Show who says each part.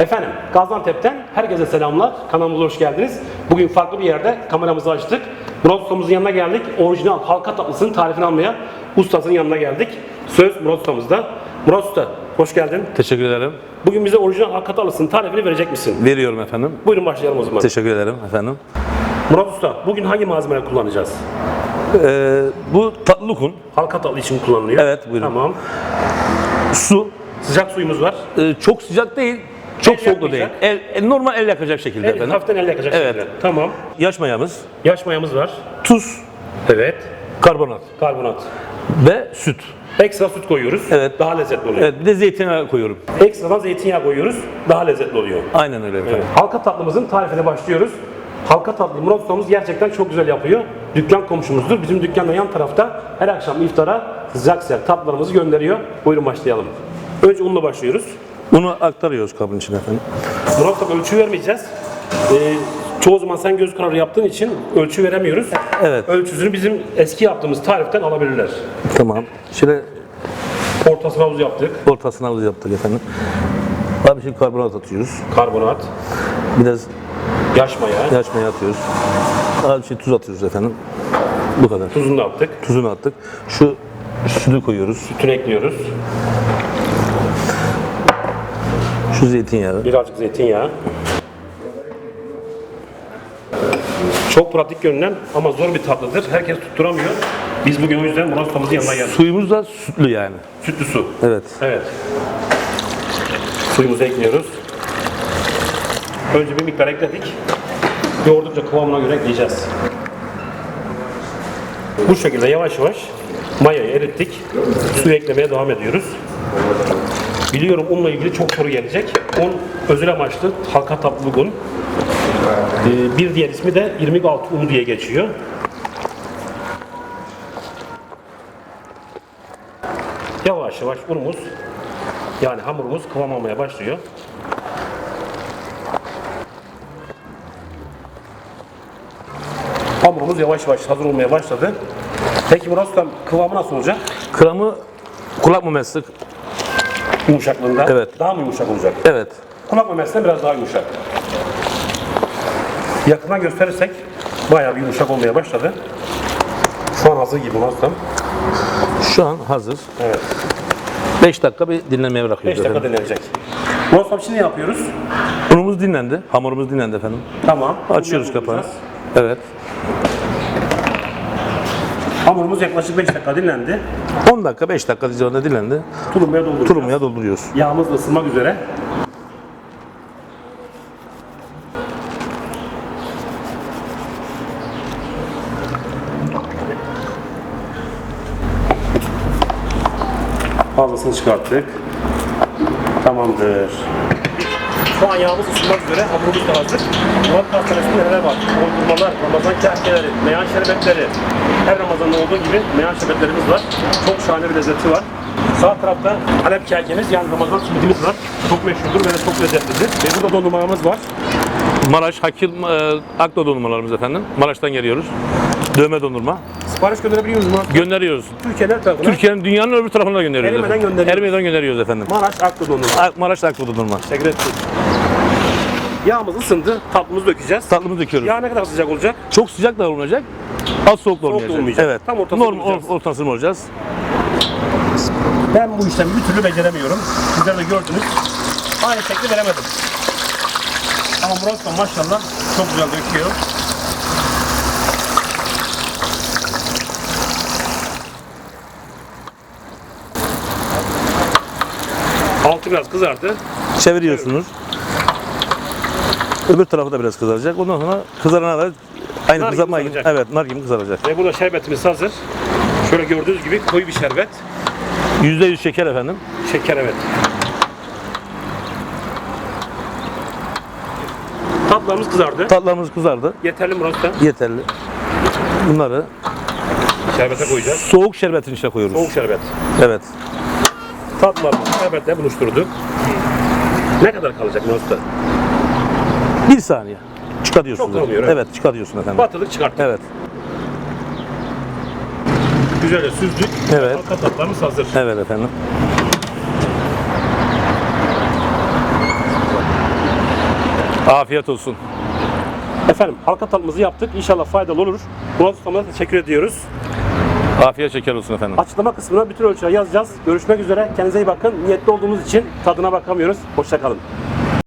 Speaker 1: Efendim Gaziantep'ten herkese selamlar. Kanalımıza hoş geldiniz. Bugün farklı bir yerde kameramızı açtık. Murat Ustamızın yanına geldik. Orijinal halka tatlısının tarifini almaya ustasının yanına geldik. Söz Murat Ustamızda. Murat Usta hoş geldin.
Speaker 2: Teşekkür ederim.
Speaker 1: Bugün bize orijinal halka tatlısının tarifini verecek misin?
Speaker 2: Veriyorum efendim.
Speaker 1: Buyurun başlayalım o zaman.
Speaker 2: Teşekkür ederim efendim.
Speaker 1: Murat Usta bugün hangi malzemeler kullanacağız?
Speaker 2: Ee, bu tatlı lokum,
Speaker 1: Halka tatlı için kullanılıyor.
Speaker 2: Evet, buyurun.
Speaker 1: Tamam.
Speaker 2: su,
Speaker 1: Sıcak suyumuz var.
Speaker 2: Ee, çok sıcak değil, çok
Speaker 1: El
Speaker 2: soğuk da değil.
Speaker 1: yakmayacak.
Speaker 2: El, e, normal el yakacak şekilde
Speaker 1: El,
Speaker 2: efendim.
Speaker 1: hafiften el yakacak
Speaker 2: Evet.
Speaker 1: şekilde. Tamam.
Speaker 2: Yaş mayamız,
Speaker 1: Yaş mayamız var.
Speaker 2: tuz,
Speaker 1: Evet.
Speaker 2: karbonat
Speaker 1: Karbonat.
Speaker 2: ve süt.
Speaker 1: Ekstra süt koyuyoruz.
Speaker 2: Evet.
Speaker 1: Daha lezzetli oluyor.
Speaker 2: Evet, bir de zeytinyağı koyuyorum.
Speaker 1: Ekstradan zeytinyağı koyuyoruz. Daha lezzetli oluyor.
Speaker 2: Aynen öyle efendim.
Speaker 1: Halka tatlımızın tarifine başlıyoruz. Halka tatlıyı Murat ustamız gerçekten çok güzel yapıyor. Dükkan komşumuzdur. Bizim dükkanın yan tarafta her akşam iftara sıcak sıcak tatlılarımızı gönderiyor. Buyurun başlayalım. Önce unla başlıyoruz.
Speaker 2: Bunu aktarıyoruz kabın içine efendim.
Speaker 1: Murat ustam ölçü vermeyeceğiz. Ee, çoğu zaman sen göz kararı yaptığın için ölçü veremiyoruz.
Speaker 2: Evet.
Speaker 1: Ölçüsünü bizim eski yaptığımız tariften alabilirler.
Speaker 2: Tamam. Şöyle
Speaker 1: Ortasına havuz yaptık.
Speaker 2: ortasına alız yaptık efendim. Abi şimdi karbonat atıyoruz.
Speaker 1: Karbonat,
Speaker 2: Biraz
Speaker 1: yaş maya,
Speaker 2: yaş maya atıyoruz. Abi şey tuz atıyoruz efendim. Bu kadar.
Speaker 1: tuzunu da attık.
Speaker 2: Tuzunu attık. Şu sütü koyuyoruz.
Speaker 1: Sütünü ekliyoruz.
Speaker 2: Şu zeytinyağı.
Speaker 1: Birazcık zeytinyağı. Çok pratik görünen ama zor bir tatlıdır. Herkes tutturamıyor. Biz bugün o yüzden Murat ustamızın yanına geldik.
Speaker 2: Suyumuz da sütlü yani.
Speaker 1: Sütlü su.
Speaker 2: Evet.
Speaker 1: Evet. Suyumuzu ekliyoruz. Önce bir miktar ekledik. Yoğurdukça kıvamına göre ekleyeceğiz. Bu şekilde yavaş yavaş mayayı erittik. Suyu eklemeye devam ediyoruz. Biliyorum unla ilgili çok soru gelecek. Un özel amaçlı halka tatlı un. Ee, bir diğer ismi de irmik altı unu diye geçiyor. Yavaş yavaş unumuz yani hamurumuz kıvam almaya başlıyor. Hamurumuz yavaş yavaş hazır olmaya başladı. Peki Murat Ustam kıvamı nasıl olacak?
Speaker 2: Kramı kulak memesi.
Speaker 1: Yumuşaklığında.
Speaker 2: Evet.
Speaker 1: Daha mı yumuşak olacak?
Speaker 2: Evet.
Speaker 1: Kulak memesinden biraz daha yumuşak. Yakından gösterirsek bayağı bir yumuşak olmaya başladı. Şu an hazır gibi Ustam.
Speaker 2: Şu an hazır.
Speaker 1: Evet.
Speaker 2: 5 dakika bir dinlenmeye
Speaker 1: 5
Speaker 2: bırakıyoruz
Speaker 1: dakika
Speaker 2: efendim.
Speaker 1: dinlenecek. Ustam şimdi ne yapıyoruz?
Speaker 2: Unumuz dinlendi. Hamurumuz dinlendi efendim.
Speaker 1: Tamam.
Speaker 2: Açıyoruz kapağını. Evet.
Speaker 1: Hamurumuz yaklaşık 5 dakika dinlendi.
Speaker 2: 10 dakika 5 dakika civarında dinlendi.
Speaker 1: Tulumaya dolduruyoruz.
Speaker 2: Turumaya dolduruyoruz.
Speaker 1: Yağımız ısınmak üzere. Fazlasını çıkarttık. Tamamdır. Şu an yağımız ısınmak üzere, hamurumuz da hazır. Murat Pastanesi'nde neler var? Dondurmalar, Ramazan kahkeleri, meyan şerbetleri. Her Ramazan'da olduğu gibi meyan şerbetlerimiz var. Çok şahane bir lezzeti var. Sağ tarafta Halep kekemiz yani Ramazan simidimiz var. Çok meşhurdur ve çok lezzetlidir. Ve burada dondurmalarımız var.
Speaker 2: Maraş, Hakil, e, Akla dondurmalarımız efendim. Maraş'tan geliyoruz. Dövme dondurma.
Speaker 1: Sipariş gönderebiliyor muyuz Murat?
Speaker 2: Gönderiyoruz.
Speaker 1: Türkiye'nin tarafına.
Speaker 2: Türkiye'nin dünyanın öbür tarafına gönderiyoruz. Efendim.
Speaker 1: gönderiyoruz.
Speaker 2: Erimeden gönderiyoruz efendim.
Speaker 1: Maraş Aklı dondurma.
Speaker 2: Ak- Maraş Akla dondurma.
Speaker 1: Teşekkür ettik. Yağımız ısındı. Tatlımızı dökeceğiz.
Speaker 2: Tatlımızı döküyoruz.
Speaker 1: Yağ ne kadar sıcak olacak?
Speaker 2: Çok sıcak da olmayacak. Az soğuk da olmayacak.
Speaker 1: olmayacak.
Speaker 2: Evet.
Speaker 1: Tam ortasında
Speaker 2: Normal
Speaker 1: olacağız.
Speaker 2: or- ortasında olacağız.
Speaker 1: Ben bu işlemi bir türlü beceremiyorum. Sizler de gördünüz. Aynı şekli veremedim. Ama Murat da maşallah çok güzel döküyor. Altı biraz kızardı.
Speaker 2: Çeviriyorsunuz. Öbür tarafı da biraz kızaracak. Ondan sonra kızarana da aynı
Speaker 1: Nar
Speaker 2: kızarma gibi.
Speaker 1: kızaracak.
Speaker 2: Evet, nar gibi kızaracak.
Speaker 1: Ve burada şerbetimiz hazır. Şöyle gördüğünüz gibi koyu bir şerbet.
Speaker 2: %100 şeker efendim.
Speaker 1: Şeker evet. Tatlarımız kızardı.
Speaker 2: Tatlarımız kızardı.
Speaker 1: Yeterli Murat Usta.
Speaker 2: Yeterli. Bunları
Speaker 1: Şerbete koyacağız.
Speaker 2: soğuk şerbetin içine koyuyoruz.
Speaker 1: Soğuk şerbet.
Speaker 2: Evet.
Speaker 1: Tatlılarımızı şerbetle buluşturduk. Ne kadar kalacak Usta?
Speaker 2: Bir saniye. Çıkarıyorsun.
Speaker 1: Çok olmuyor, evet.
Speaker 2: Evet, çıkarıyorsun efendim.
Speaker 1: Batırdık çıkarttık.
Speaker 2: Evet.
Speaker 1: Güzelce süzdük.
Speaker 2: Evet.
Speaker 1: Halka tatlarımız hazır.
Speaker 2: Evet efendim. Afiyet olsun.
Speaker 1: Efendim halka tatlımızı yaptık. İnşallah faydalı olur. Murat Usta'ma da teşekkür ediyoruz.
Speaker 2: Afiyet şeker olsun efendim.
Speaker 1: Açıklama kısmına bütün ölçüleri yazacağız. Görüşmek üzere. Kendinize iyi bakın. Niyetli olduğumuz için tadına bakamıyoruz. Hoşçakalın.